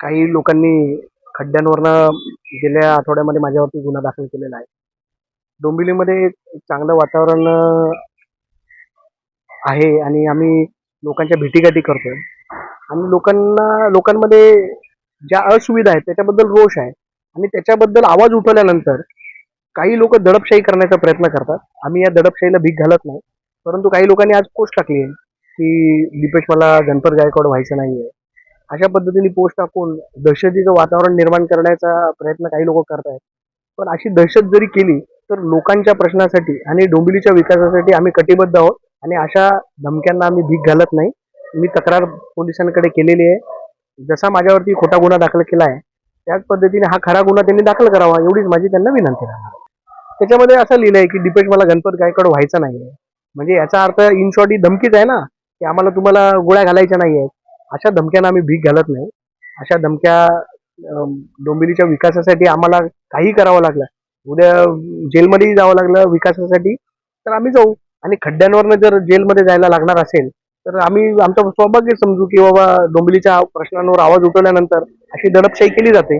काही लोकांनी खड्ड्यांवरनं गेल्या आठवड्यामध्ये माझ्यावरती गुन्हा दाखल केलेला आहे. डोंबिवलीमध्ये चांगलं वातावरण आहे आणि आम्ही लोकांच्या भेटीगाठी करतोय. आणि लोकांना लोकांमध्ये ज्या असुविधा आहेत त्याच्याबद्दल रोष आहे. आणि त्याच्याबद्दल आवाज उठवल्यानंतर काही लोक दडपशाही करण्याचा प्रयत्न करतात. आम्ही या दडपशाहीला भीक घालत नाही. परंतु काही लोकांनी आज पोस्ट टाकली आहे की दीपेश मला गणपत गायकवाड व्हायचं नाही आहे अशा पद्धतीने पोस्ट टाकून दहशतीचं वातावरण निर्माण करण्याचा प्रयत्न काही लोक करत आहेत पण अशी दहशत जरी केली तर लोकांच्या प्रश्नासाठी आणि डोंबिवलीच्या विकासासाठी आम्ही कटिबद्ध आहोत आणि अशा धमक्यांना आम्ही भीक घालत नाही. मी तक्रार पोलिसांकडे केलेली आहे. जसा माझ्यावरती खोटा गुन्हा दाखल केला आहे त्याच पद्धतीने हा खरा गुन्हा त्यांनी दाखल करावा एवढीच माझी त्यांना विनंती राहणार त्याच्यामध्ये असं लिहिलं आहे की दीपेश मला गणपत गायकवाड व्हायचा नाही म्हणजे याचा अर्थ इन शॉर्ट ही धमकीच आहे ना की आम्हाला तुम्हाला गोळ्या घालायच्या नाही आहेत अशा धमक्यांना आम्ही भीक घालत नाही. अशा धमक्या डोंबिलीच्या डोंबिवलीच्या विकासासाठी आम्हाला काही करावं लागलं. उद्या जेलमध्येही जावं लागलं विकासासाठी तर आम्ही जाऊ. आणि खड्ड्यांवरनं जर जेलमध्ये जायला लागणार असेल तर आम्ही आमचं सौभाग्य समजू की बाबा डोंबिवलीच्या प्रश्नांवर आवाज उठवल्यानंतर अशी दडपशाही केली जाते.